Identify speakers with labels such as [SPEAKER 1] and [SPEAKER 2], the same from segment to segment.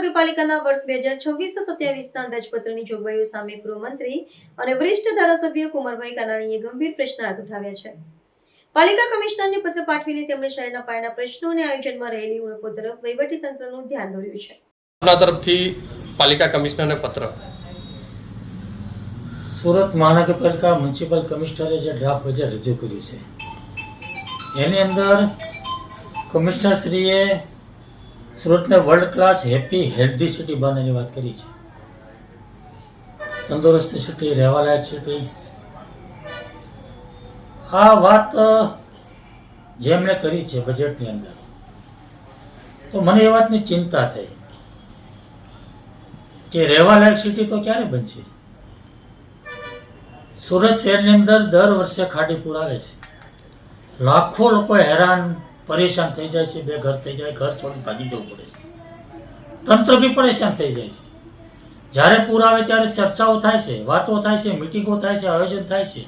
[SPEAKER 1] નગરપાલિકાના વર્ષ બે હજાર છવ્વીસ સત્યાવીસના અંદાજપત્રની જોગવાઈઓ સામે ગૃહમંત્રી અને વરિષ્ઠ ધારાસભ્ય કુંવરભાઈ કાનાણીએ ગંભીર પ્રશ્નાર્થ ઉઠાવ્યા છે. પાલિકા કમિશનરને પત્ર પાઠવીને તેમણે શહેરના પાયાના પ્રશ્નો અને આયોજનમાં રહેલી ઉણપો તરફ વહીવટીતંત્રનું ધ્યાન દોર્યું છે.
[SPEAKER 2] તરફથી પાલિકા કમિશનરને પત્ર.
[SPEAKER 3] સુરત મહાનગરપાલિકા મ્યુનિસિપલ કમિશનરે જે ડ્રાફ્ટ બજેટ રજૂ કર્યું છે. એની અંદર કમિશનરશ્રીએ સુરતને world class happy healthy city બનાવવાની વાત કરી છે. તંદુરસ્ત સિટી રહેવાલાયક સિટી આ વાત જેમણે કરી છે બજેટની અંદર. તો મને એ વાતની ચિંતા થઈ કે રહેવાલાયક સિટી તો ક્યારે બનશે? સુરત શહેરની અંદર દર વર્ષે ખાડી પુરાવે છે. લાખો લોકો હેરાન પરેશાન થઈ જાય છે, બે ઘર થઈ જાય, ઘર છોડી ભાગી જવું પડે છે. તંત્ર બી પરેશાન થઈ જાય છે. જ્યારે પૂર આવે ત્યારે ચર્ચાઓ થાય છે, વાતો થાય છે, મિટિંગો થાય છે, આયોજન થાય છે.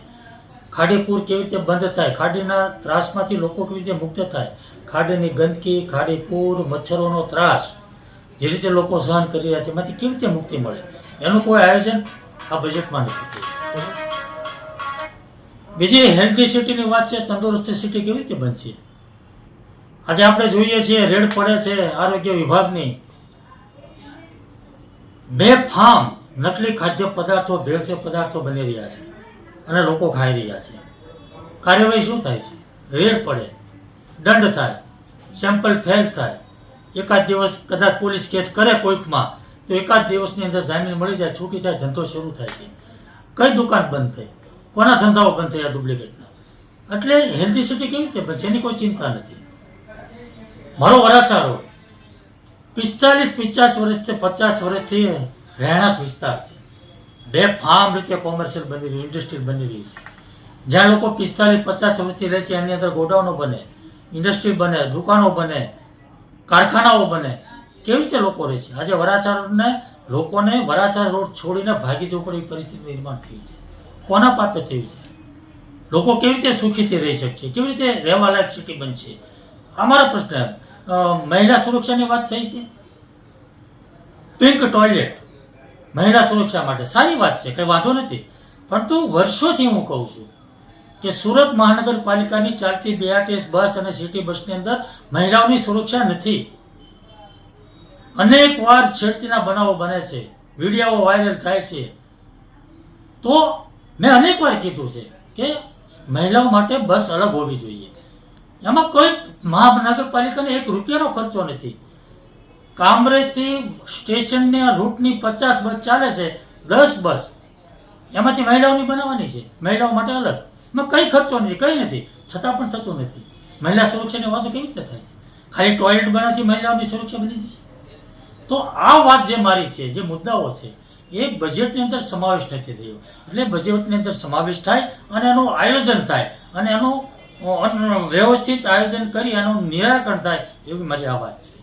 [SPEAKER 3] ખાડીપુર કેવી રીતે બંધ થાય, ખાડીના ત્રાસમાંથી લોકો કેવી રીતે મુક્ત થાય, ખાડીની ગંદકી ખાડીપુર મચ્છરોનો ત્રાસ, જે રીતે લોકો સહન કરી રહ્યા છે, એમાંથી કેવી રીતે મુક્તિ મળે? એનું કોઈ આયોજન આ બજેટમાં નથી થયું. બીજી હેલ્ધી સિટીની વાત છે, તંદુરસ્ત સિટી કેવી રીતે બનશે? આજે આપણે જોઈએ છીએ રેડ પડે છે આરોગ્ય વિભાગની. બે ફાર્મ નકલી ખાદ્ય પદાર્થો, ભેળસેળ પદાર્થો બની રહ્યા છે અને લોકો ખાઈ રહ્યા છે. કાર્યવાહી શું થાય છે? રેડ પડે, દંડ થાય સેમ્પલ ફેલ થાય. એકાદ દિવસ કદાચ પોલીસ કેસ કરે કોઈકમાં તો એકાદ દિવસની અંદર જામીન મળી જાય, છૂટી થાય ધંધો શરૂ થાય છે. કઈ દુકાન બંધ થઈ? કોના ધંધાઓ બંધ થયા ડુપ્લિકેટના? એટલે હેલ્ધી સિટી કેવી રીતે જેની કોઈ ચિંતા નથી. મારો વરાછારો. પિસ્તાલીસ પિસ્તાલીસ વર્ષથી પચાસ વર્ષથી રહેણાંક વિસ્તાર છે. બે ફાર્મ રીતે કોમર્શિયલ બની રહ્યું ઇન્ડસ્ટ્રીયલ બની રહ્યું છે. જ્યાં લોકો પિસ્તાલીસ પચાસ વર્ષથી રહે છે એની અંદર ગોડાઉનો બને ઇન્ડસ્ટ્રી બને દુકાનો બને કારખાનાઓ બને. કેવી રીતે લોકો રહે છે? આજે વરાછારોને લોકોને વરાછા રોડ છોડીને ભાગી જવું પડે એવી પરિસ્થિતિ નિર્માણ થઈ છે. કોના પાપે થયું છે? લોકો કેવી રીતે સુખીથી રહી શકશે? કેવી રીતે રહેવાલાયક સિટી બનશે? અમારો પ્રશ્ન અ, મહિલા સુરક્ષાની વાત થઈ છે? પિંક ટોયલેટ મહિલા સુરક્ષા માટે. સારી વાત છે, કંઈ વાંધો નથી. પરંતુ વર્ષોથી હું કહું છું કે સુરત મહાનગરપાલિકાની ચાલતી બીઆરટીએસ બસ અને સિટી બસની અંદર મહિલાઓની સુરક્ષા નથી. અનેક વાર છેડતીના બનાવો બને છે વીડિયો વાયરલ થાય છે. તો મેં અનેક વાર કીધું છે કે મહિલાઓ માટે બસ અલગ હોવી જોઈએ. એમાં કોઈ મહાનગરપાલિકાને એક રૂપિયાનો ખર્ચો નથી. કામરેજથી સ્ટેશનની રૂટની પચાસ બસ ચાલે છે, દસ બસ. એમાંથી મહિલાઓની બનાવવાની છે. મહિલાઓ માટે અલગ. એમાં કંઈ ખર્ચો નથી, કંઈ નથી. છતાં પણ થતું નથી. મહિલા સુરક્ષાની વાતો કેવી રીતે થાય છે? ખાલી ટોયલેટ બનાવથી મહિલાઓની સુરક્ષા બની છે તો આ વાત જે મારી છે, જે મુદ્દાઓ છે, એ બજેટની અંદર સમાવેશ નથી થયો. એટલે બજેટની અંદર સમાવેશ થાય અને એનું આયોજન થાય અને એનું વ્યવસ્થિત આયોજન કરી એનું નિરાકરણ થાય એવી મારી આ વાત છે.